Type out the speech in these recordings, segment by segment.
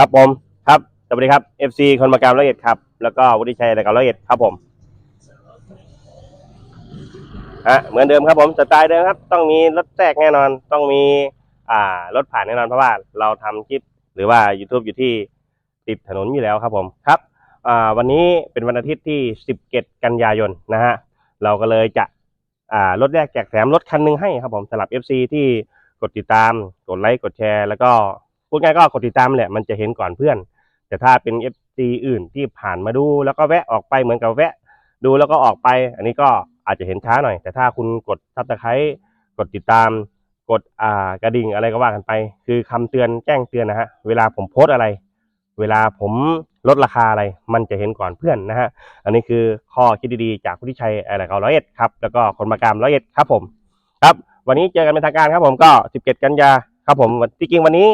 ครับผมครับสวัสดีครับ FC คนมากรรมร้อยเอ็ดครับ แล้วก็วุฒิชัยรายการร้อยเอ็ดครับผมฮะเหมือนเดิมครับผมสไตล์เดิมครับ ต้องมีรถแทรกแน่นอน ต้องมีอ่ารถผ่านแน่นอนเพราะว่าเราทำคลิปหรือว่า YouTube อยู่ที่ติดถนนอยู่แล้วครับผมครับอ่าวันนี้เป็นวันอาทิตย์ที่ 17 กันยายนนะฮะเราก็เลยจะอ่ารถแรกแจกแถมรถคันหนึงให้ครับผมสำหรับ FC ที่กดติดตาม กดไลค์กดแชร์ แล้วก็ พูดง่ายก็กดติดตามแหละมันจะเห็นก่อนเพื่อน แต่ถ้าเป็น FC อื่นที่ผ่านมาดู แล้วก็แวะออกไปเหมือนกับแวะ ดูแล้วก็ออกไป อันนี้ก็อาจจะเห็นช้าหน่อย แต่ถ้าคุณกดซับสไครต์กดติดตามกดอ่ากระดิ่งอะไรก็ว่ากันไป คือคำเตือนแจ้งเตือนนะฮะเวลาผมโพสอะไร เวลาผมลดราคาอะไร มันจะเห็นก่อนเพื่อนนะฮะอันนี้คือข้อคิดดีๆจากผู้ที่ใช้อะไรเก่าร้อยเอ็ดครับแล้วก็คนมากรรมร้อยเอ็ดครับผม ครับ วันนี้เจอกันเป็นทางการครับผมก็ 17 กันยาครับผมที่จริงวันนี้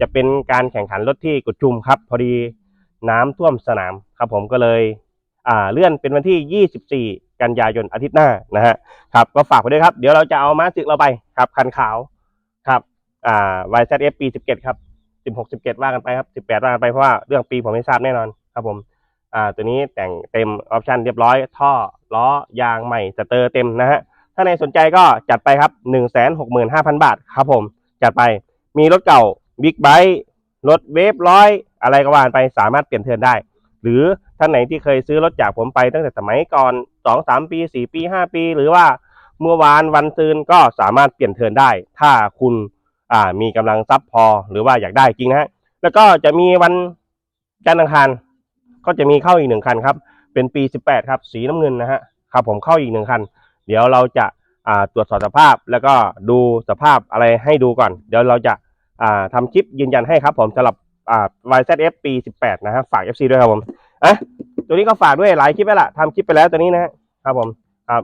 จะเป็นการแข่งขันรถที่กุดชุมครับ พอดีน้ำท่วมสนามครับ ผมก็เลยอ่าเลื่อนเป็นวันที่ 24 กันยายนอาทิตย์หน้านะฮะครับก็ฝากไว้ด้วยครับ เดี๋ยวเราจะเอาม้าศึกเราไปครับคันขาวครับอ่า YZF ปี 17 ครับ 16 17 ว่ากันไปครับ 18 ว่ากันไปเพราะว่าเรื่องปีผมไม่ทราบแน่นอนครับผมอ่าตัวนี้แต่งเต็มออปชันเรียบร้อย ท่อล้อยางใหม่สเตอร์เต็มนะฮะถ้าในสนใจก็จัดไปครับ 165,000 บาทครับผม จัดไปมีรถเก่า บิ๊กไบค์รถเวฟร้อยอะไรก็ว่านไปสามารถเปลี่ยนเทิร์นได้ หรือท่านไหนที่เคยซื้อรถจากผมไปตั้งแต่สมัยก่อนสองสามปีสี่ปีห้าปี หรือว่าเมื่อวานวันซืนก็สามารถเปลี่ยนเทิร์นได้ ถ้าคุณมีกำลังทรัพย์พอหรือว่าอยากได้จริงนะฮะแล้วก็จะมีวันจันทร์อังคารก็จะมีเข้าอีกหนึ่งคันครับ เป็นปีสิบแปดครับ สีน้ำเงินนะฮะครับผมเข้าอีกหนึ่งคัน เดี๋ยวเราจะตรวจสอบสภาพแล้วก็ดูสภาพอะไรให้ดูก่อน เดี๋ยวเราจะ อ่าทำคลิปยืนยันให้ครับผมสำหรับอ่า YZF ปี 18 นะฮะฝาก FC ด้วยครับผมอะตัวนี้ก็ฝากด้วยหลายคลิปไปละทำคลิปไปแล้วตัวนี้นะฮะครับผมครับ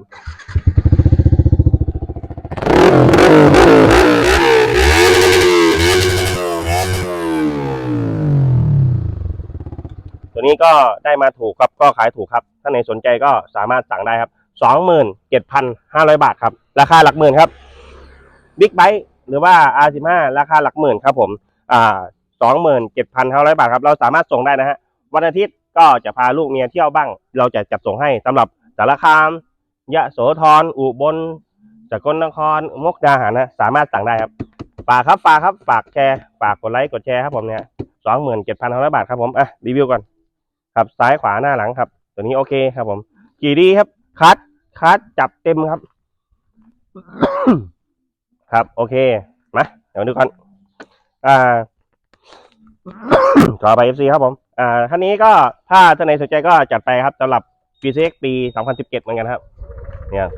ตัวนี้ก็ได้มาถูกครับก็ขายถูกครับ ถ้าไหนสนใจก็สามารถสั่งได้ครับ 27,500 บาทครับ ราคาหลักหมื่นครับบิ๊กไบค์ หรือว่า R15 ราคาหลักหมื่นครับผมอ่า27,500บาทครับ เราสามารถส่งได้นะฮะ วันอาทิตย์ก็จะพาลูกเมียเที่ยวบ้าง เราจะจัดส่งให้สำหรับสารคาม ยะโสธร อุบลสกลนคร มุกดาหารนะ สามารถสั่งได้ครับ ฝากครับฝากครับ ฝากแชร์ ฝากกดไลค์ กดแชร์ครับผมเนี่ยสองหมื่นเจ็ดพันห้าร้อยบาทครับผม อะ รีวิวก่อน ครับซ้ายขวาหน้าหลังครับ ตัวนี้โอเคครับผม กี่ดีครับ คัด คัด จับเต็มครับ ครับ โอเค มา เดี๋ยวดูกันอ่าขอไป FC ครับผม อ่าท่านนี้ก็ถ้าท่านไหนสนใจก็จัดไปครับสำหรับ PCX ปี 2017 เหมือนกันครับ เนี่ย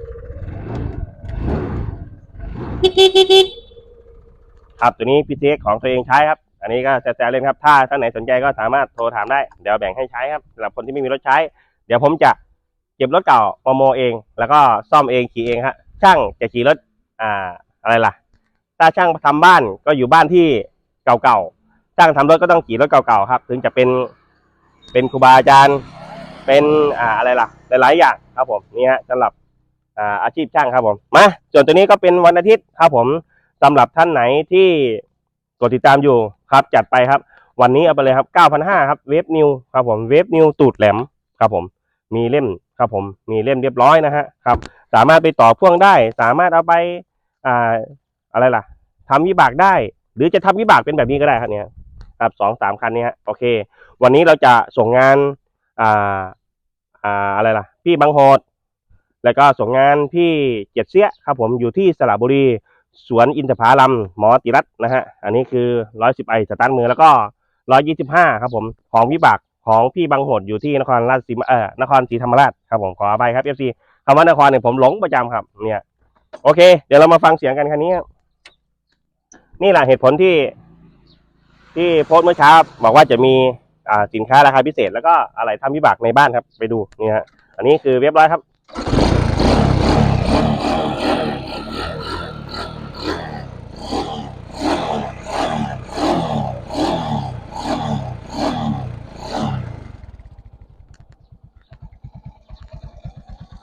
ครับตัวนี้ PCX ของตัวเองใช้ครับ อันนี้ก็แซวๆเล่นครับ ถ้าท่านไหนสนใจก็สามารถโทรถามได้ เดี๋ยวแบ่งให้ใช้ครับสำหรับคนที่ไม่มีรถใช้ เดี๋ยวผมจะเก็บรถเก่ามาโมเอง แล้วก็ซ่อมเองขี่เองครับช่างจะขี่รถ อ่า อะไรล่ะ ถ้าช่างทำบ้านก็อยู่บ้านที่เก่าๆช่างทำรถก็ต้องขี่รถเก่าๆครับ ถึงจะเป็นเป็นครูบาอาจารย์เป็นอ่าอะไรล่ะ หลายๆอย่างครับผมนี่ฮะสำหรับอ่าอาชีพช่างครับผมมาส่วนตัวนี้ก็เป็นวันอาทิตย์ครับผมสำหรับท่านไหนที่กดติดตามอยู่ครับ จัดไปครับ วันนี้เอาไปเลยครับ 9,500 ครับเวฟนิวครับผมเวฟนิวตูดแหลมครับผมมีเล่มครับผมมีเล่มเรียบร้อยนะฮะครับ สามารถไปต่อพ่วงได้ สามารถเอาไป อ่าอะไรล่ะทำวิบากได้ หรือจะทำวิบากเป็นแบบนี้ก็ได้ครับเนี่ยครับสองสามคันนี้ฮะโอเค วันนี้เราจะส่งงานอ่าอ่าอะไรล่ะ พี่บางโหดแล้วก็ส่งงานพี่เจ็ดเสี้ยครับผมอยู่ที่สระบุรีสวนอินทผลัมหมอติรัตน์นะฮะ อันนี้คือร้อยสิบไอสตาร์ทมือแล้วก็ร้อยยี่สิบห้าครับผมของวิบากของพี่บางโหดอยู่ที่นครราชสีมาเอ่อนครศรีธรรมราชครับผมขออภัยครับเอฟซีคำว่านครเนี่ยผมหลงประจำครับเนี่ย โอเค เดี๋ยวเรามาฟังเสียงกันคันนี้ครับนี่แหละเหตุผลที่ ที่โพสต์เมื่อเช้าบอกว่าจะมีอ่าสินค้าราคาพิเศษ แล้วก็อะไรทำวิบากในบ้านครับ ไปดูนี่ฮะอันนี้คือเรียบร้อยครับ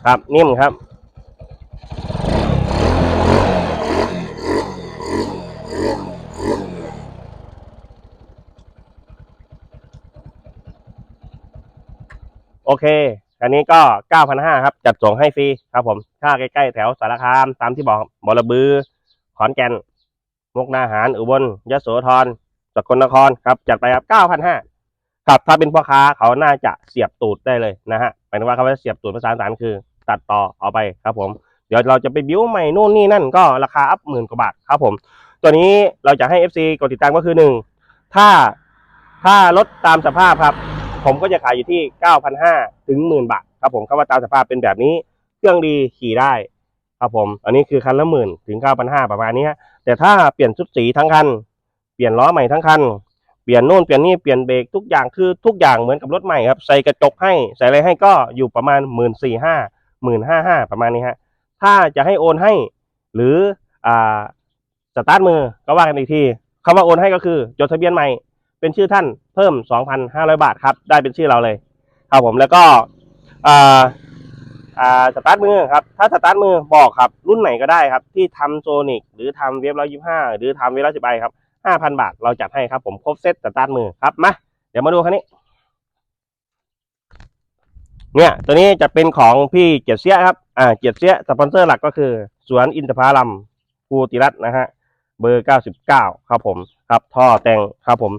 ครับนิ่มครับ โอเค อันนี้ก็9,500ครับ จัดส่งให้ฟรีครับผม ถ้าใกล้ๆแถวสารคามตามที่บอกบอระบือ ขอนแก่น มุกนาหาร อุบลยโสธรสกลนครครับ จัดไปครับ9,500ครับ ถ้าเป็นพ่อค้าเขาน่าจะเสียบตูดได้เลยนะฮะหมายถึงว่าเขาจะเสียบตูดภาษาอีสานคือ ตัดต่อเอาไปครับผม เดี๋ยวเราจะไปบิ้วใหม่นู่นนี่นั่นก็ราคาอัพหมื่นกว่าบาทครับผม ตัวนี้เราจะให้ FC กดติดตามก็คือหนึ่งถ้าถ้ารถตามสภาพครับ ผมก็จะขายอยู่ที่ 9,500 ถึงหมื่นบาทครับผมคำว่าตามสภาพเป็นแบบนี้ เครื่องดีขี่ได้ครับผม อันนี้คือคันละหมื่นถึง 9,500 ประมาณนี้ฮะแต่ถ้าเปลี่ยนชุดสีทั้งคัน เปลี่ยนล้อใหม่ทั้งคัน เปลี่ยนนู่นเปลี่ยนนี่เปลี่ยนเบรกทุกอย่างคือทุกอย่างเหมือนกับรถใหม่ครับ ใส่กระจกให้ใส่อะไรให้ก็อยู่ประมาณหมื่นสี่ห้าหมื่นห้าห้าประมาณนี้ฮะ ถ้าจะให้โอนให้ หรืออ่าสตาร์ทมือก็ว่ากันอีกทีคำว่าโอนให้ก็คือจดทะเบียนใหม่ เป็นชื่อท่านเพิ่ม 2,500 บาทครับ ได้เป็นชื่อเราเลย ครับผมแล้วก็อ่าอ่าสตาร์ทมือครับ ถ้าสตาร์ทมือบอกครับ รุ่นไหนก็ได้ครับ ที่ทำโซนิกหรือทำเวฟร้อยยี่ห้าหรือทำเวฟร้อยสิบไอครับห้าพันบาทเราจัดให้ครับ ผมครบเซตสตาร์ทมือครับมาเดี๋ยวมาดูคันนี้ เนี่ย ตัวนี้จะเป็นของพี่เกียรติเสียครับอ่าเกียรติเสียสปอนเซอร์หลักก็คือ สวนอินทผลัมภูติรัตน์นะฮะเบอร์99ครับผม ครับท่อแต่งครับผม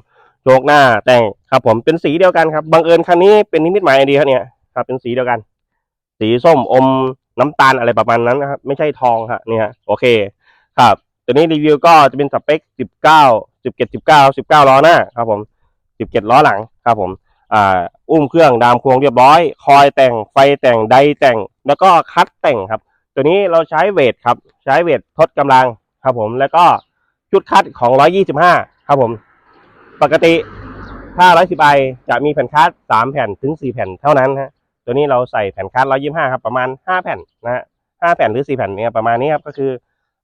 โชกหน้าแต่งครับผมเป็นสีเดียวกันครับบังเอิญคันนี้เป็นนิมิตหมายดีครับเนี่ยครับเป็นสีเดียวกัน สีส้มอมน้ำตาลอะไรประมาณนั้นนะครับ ไม่ใช่ทองครับเนี่ยโอเคครับ ตัวนี้รีวิวก็จะเป็นสเปค 19 17 19 19ล้อหน้าครับผม17ล้อหลังครับผมอ่าอุ้มเครื่องดามครงเรียบร้อย คอยแต่งไฟแต่งไดแต่งแล้วก็คัดแต่งครับ ตัวนี้เราใช้เวทครับ ใช้เวททดกำลังครับผมแล้วก็ชุดคัดของ 125 ครับผม ปกติถ้า110ไอจะมีแผ่นคัด3แผ่นถึง4แผ่นเท่านั้นฮะตัวนี้เราใส่แผ่นคัด125ครับประมาณ5แผ่นนะฮะ5แผ่นหรือ4แผ่นเนี่ยประมาณนี้ครับก็คือ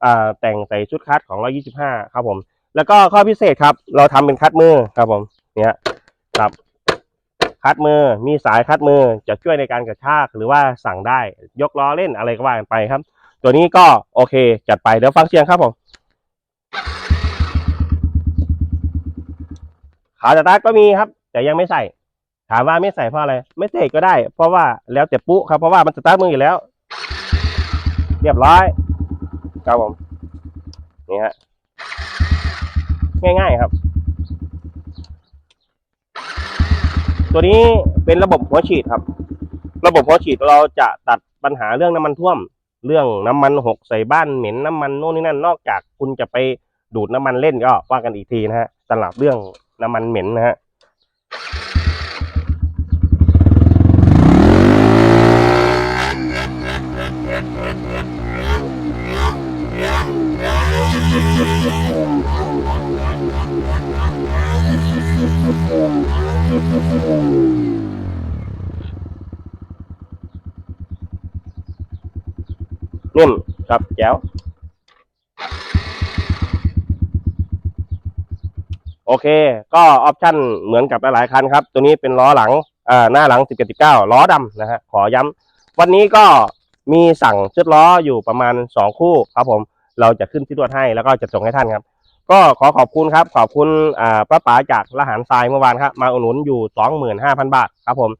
อ่าแต่งใส่ชุดคัดของ125ครับผม แล้วก็ข้อพิเศษครับ เราทำเป็นคัดมือครับผมเนี่ยครับคัดมือ มีสายคัดมือจะช่วยในการกระชากหรือว่าสั่งได้ ยกล้อเล่นอะไรก็ว่ากันไปครับ ตัวนี้ก็โอเค จัดไปเดี๋ยวฟังเสียงครับผม ขาสตาร์ทก็มีครับ แต่ยังไม่ใส่ ถามว่าไม่ใส่เพราะอะไร ไม่ใส่ก็ได้ เพราะว่าแล้วแต่ปุ๊ครับ เพราะว่ามันสตาร์ทมืออยู่แล้ว เรียบร้อยครับผมนี่ฮะง่าย ๆครับ ตัวนี้เป็นระบบหัวฉีดครับ ระบบหัวฉีดเราจะตัดปัญหาเรื่องน้ำมันท่วม เรื่องน้ำมันหกใส่บ้านเหม็นน้ำมันโน่นนี่นั่นนอกจากคุณจะไปดูดน้ำมันเล่นก็ว่ากันอีกทีนะฮะสำหรับเรื่องน้ำมันเหม็นนะฮะนิ่มครับแจ๋ว อเค ก็ออปชั่นเหมือนกับหลายๆคันครับ ตัวนี้เป็นล้อหลังอ่าหน้าหลัง17.9ล้อดำนะฮะขอย้ำวันนี้ก็มีสั่งชุดล้ออยู่ประมาณ2คู่ครับผมเราจะขึ้นที่รวดให้แล้วก็จะส่งให้ท่านครับ ก็ขอขอบคุณครับ ขอบคุณอ่าป้าป๋าจากละหารทรายเมื่อวานครับมาอุดหนุนอยู่25,000บาทครับผม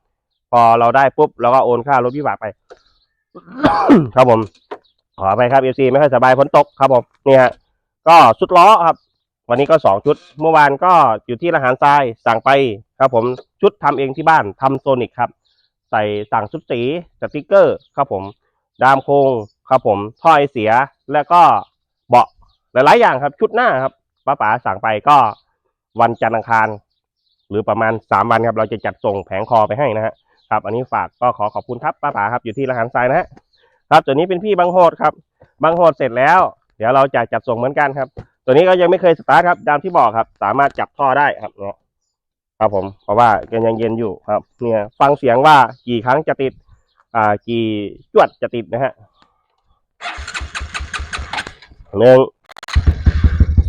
พอเราได้ปุ๊บเราก็โอนค่ารถวิบากไป ครับผม ขอไปครับเอซีไม่ค่อยสบายฝนตกครับผมนี่ฮะก็ชุดล้อครับ วันนี้ก็สองชุด เมื่อวานก็อยู่ที่ละหารทรายสั่งไปครับผมชุดทำเองที่บ้านทำโซนิกครับ ใส่สั่งชุดสีสติกเกอร์ครับผม ดามโครงครับผมท่อไอเสียแล้วก็เบาะหลายๆอย่างครับ ชุดหน้าครับป้าป๋าสั่งไปก็วันจันทร์อังคาร หรือประมาณสามวันครับ เราจะจัดส่งแผงคอไปให้นะฮะครับ อันนี้ฝากก็ขอขอบคุณครับป้าป๋าครับอยู่ที่ละหารทรายนะฮะครับตัวนี้เป็นพี่บางโหดครับบางโหดเสร็จแล้ว เดี๋ยวเราจะจัดส่งเหมือนกันครับ ตัวนี้ก็ยังไม่เคยสตาร์ทครับตามที่บอกครับ สามารถจับท่อได้ครับเนี่ยครับผมเพราะว่ายังยังเย็นอยู่ครับ เนี่ยฟังเสียงว่ากี่ครั้งจะติด อ่ากี่จวดจะติดนะฮะหนึ่ง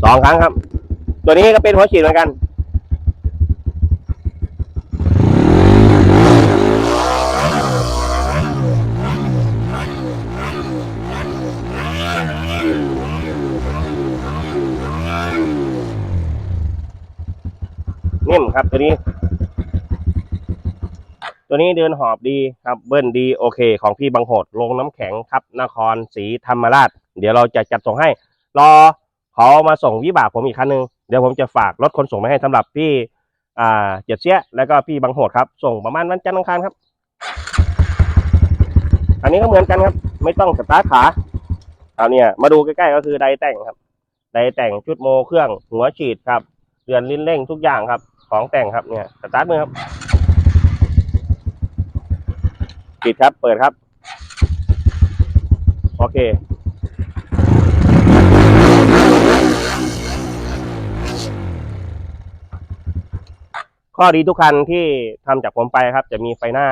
สองครั้งครับ ตัวนี้ก็เป็นหัวฉีดเหมือนกัน นิ่มครับตัวนี้ ตัวนี้เดินหอบดีครับเบิ้ลดีโอเค ของพี่บังโหดลงน้ำแข็งครับนครศรีธรรมราช เดี๋ยวเราจะจัดส่งให้ รอเขามาส่งวิบากผมอีกคันหนึงเดี๋ยวผมจะฝากรถคนส่งมาให้สำหรับพี่อ่าเจ็ดเชี่ยแล้วก็พี่บังโหดครับ ส่งประมาณวันจันทร์อังคารครับ อันนี้ก็เหมือนกันครับ ไม่ต้องสตาร์ทขาเอาเนี่ยมาดูใกล้ๆก็คือไดแต่งครับไดแต่งชุดโมเครื่องหัวฉีดครับเรือนลิ้นเร่งทุกอย่างครับ ของแต่งครับเนี่ยสตาร์ทมือครับปิดครับเปิดครับ โอเคข้อดีทุกคันที่ทำจากผมไปครับ จะมีไฟหน้า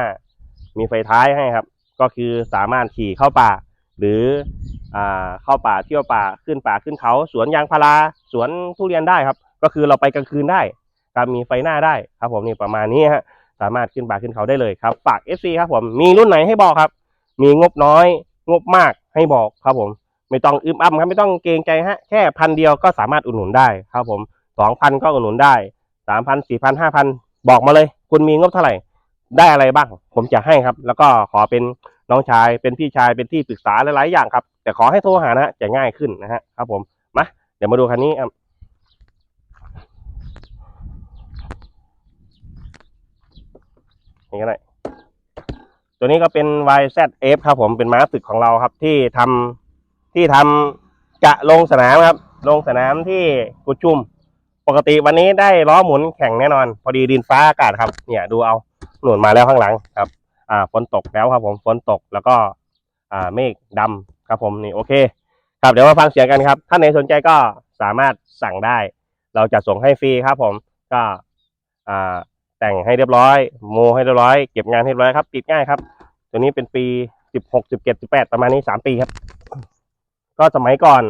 มีไฟท้ายให้ครับ ก็คือสามารถขี่เข้าป่า หรืออ่าเข้าป่าเที่ยวป่าขึ้นป่าขึ้นเขา สวนยางพาราสวนทุเรียนได้ครับ ก็คือเราไปกลางคืนได้ ครับมีไฟหน้าได้ครับผมนี่ประมาณนี้ฮะสามารถขึ้นป่าขึ้นเขาได้เลยครับฝาก FC ครับผมมีรุ่นไหนให้บอกครับ มีงบน้อย งบมากให้บอกครับผม ไม่ต้องอึมอ้ำครับไม่ต้องเกรงใจฮะแค่พันเดียวก็สามารถอุดหนุนได้ครับผมสองพันก็อุดหนุนได้สามพันสี่พันห้าพันบอกมาเลย คุณมีงบเท่าไหร่ได้อะไรบ้าง ผมจะให้ครับ แล้วก็ขอเป็นน้องชายเป็นพี่ชายเป็นที่ปรึกษาหลายๆอย่างครับ แต่ขอให้โทรหานะฮะจะง่ายขึ้นนะฮะครับผมมาเดี๋ยวมาดูคันนี้ ครับนี่ก็ได้ตัวนี้ก็เป็น YZF ครับผมเป็นม้าศึกของเราครับ ที่ทำที่ทำจะลงสนามครับ ลงสนามที่กุชุม ปกติวันนี้ได้ล้อหมุนแข่งแน่นอน พอดีดินฟ้าอากาศครับ เนี่ยดูเอาหนุนมาแล้วข้างหลังครับ อ่าฝนตกแล้วครับผมฝนตกแล้วก็ อ่าเมฆดำครับผมนี่โอเค ครับเดี๋ยวมาฟังเสียงกันครับ ท่านไหนสนใจก็สามารถสั่งได้ เราจะส่งให้ฟรีครับผมก็อ่า แต่งให้เรียบร้อย โมให้เรียบร้อย เก็บงานให้เรียบร้อยครับ ติดง่ายครับ ตัวนี้เป็นปีสิบหกสิบเจ็ดสิบแปดประมาณนี้สามปีครับ ก็สมัยก่อน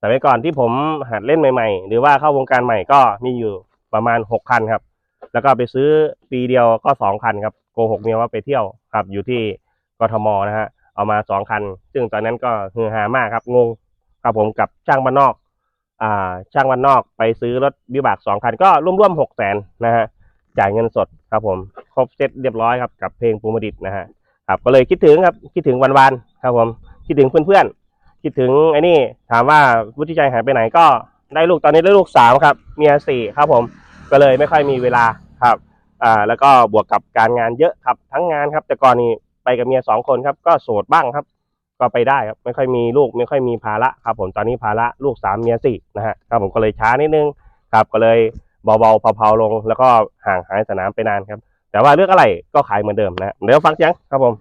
สมัยก่อนที่ผมหัดเล่นใหม่ ๆ หรือว่าเข้าวงการใหม่ก็มีอยู่ประมาณหกคันครับ แล้วก็ไปซื้อปีเดียวก็สองคันครับโกหกเมียว่าไปเที่ยวครับ อยู่ที่กทมนะฮะเอามาสองคัน ซึ่งตอนนั้นก็ฮือฮามากครับงงครับผมกับช่างบ้านนอก อ่า ช่างบ้านนอกไปซื้อรถวิบากสองคัน ก็ร่วมๆหกแสนนะฮะ จ่ายเงินสดครับผม ครบเซ็ตเรียบร้อยครับกับเพลงปูมดิตนะฮะครับก็เลยคิดถึงครับคิดถึงวันๆครับผมคิดถึงเพื่อนๆคิดถึงไอ้นี่ถามว่าวุฒิชัยหายไปไหนก็ได้ลูกตอนนี้ได้ลูกสามครับเมียสี่ครับผมก็เลยไม่ค่อยมีเวลาครับอ่าแล้วก็บวกกับการงานเยอะครับทั้งงานครับแต่ก่อนนี้ไปกับเมียสองคนครับก็โสดบ้างครับ ก็ไปได้ครับไม่ค่อยมีลูกไม่ค่อยมีภาระครับผมตอนนี้ภาระลูกสามเมียสี่นะฮะครับผมก็เลยช้านิดนึงครับก็เลย เบาๆเผาๆลง แล้วก็ห่างหายสนามไปนานครับ แต่ว่าเรื่องอะไรก็ขายเหมือนเดิมนะเดี๋ยวฟังเสียงครับผม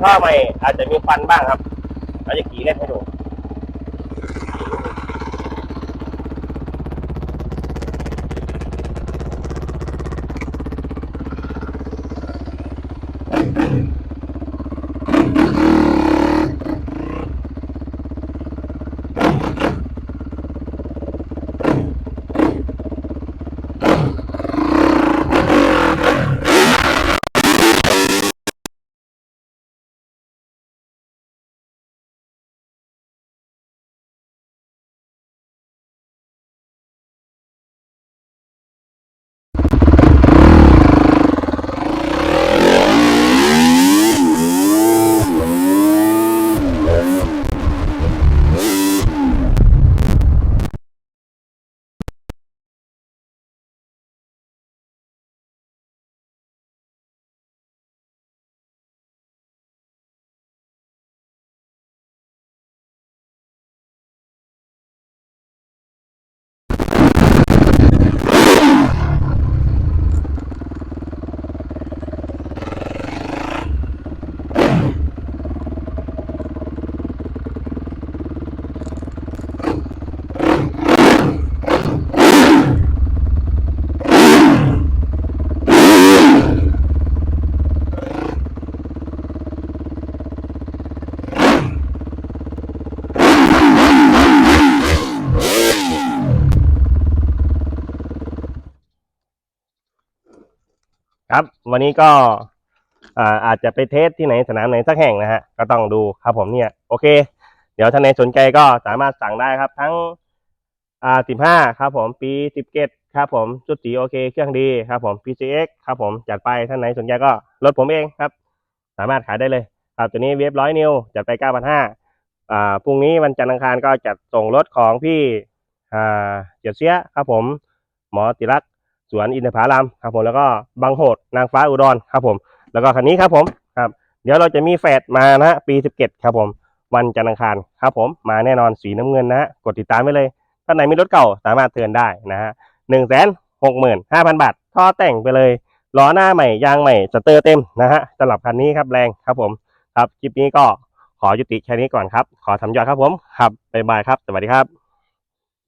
ท่อใหม่อาจจะมีฟันบ้างครับเราจะขี่เล่นให้ดู ครับ วันนี้ก็อาอาจจะไปเทสที่ไหนสนามไหนสักแห่งนะฮะก็ต้องดูครับผมเนี่ยโอเค เดี๋ยวท่านไหนสนใจก็สามารถสั่งได้ครับ ทั้งอ่าสิบห้าครับผมปีสิบเกตครับผมชุดสีโอเค เครื่องดีครับผม PCX ครับผมจัดไปท่านไหนสนใจก็รถผมเองครับ สามารถขายได้เลย ครับตัวนี้เวฟร้อยนิวจัดไปเก้าพันห้าอ่าพรุ่งนี้วันจันทร์อังคารก็จัดส่งรถของพี่อ่าเจียเสียครับผม หมอติรักษ์ สวนอินทผลัมครับผมแล้วก็บางโหดนางฟ้าอุดรครับผม แล้วก็คันนี้ครับผมครับ เดี๋ยวเราจะมีแฟดมานะฮะปีสิบเจ็ดครับผม วันจันทร์อังคารครับผมมาแน่นอนสีน้ำเงินนะฮะกดติดตามไว้เลยท่านไหนมีรถเก่าสามารถเตือนได้นะฮะหนึ่งแสนหกหมื่นห้าพันบาทท่อแต่งไปเลยล้อหน้าใหม่ยางใหม่สเตอร์เต็มนะฮะสำหรับคันนี้ครับแรงครับผม ครับคลิปนี้ก็ขอยุติแค่นี้ก่อนครับ ขอทำยอดครับผม ครับบ๊ายบายครับ สวัสดีครับ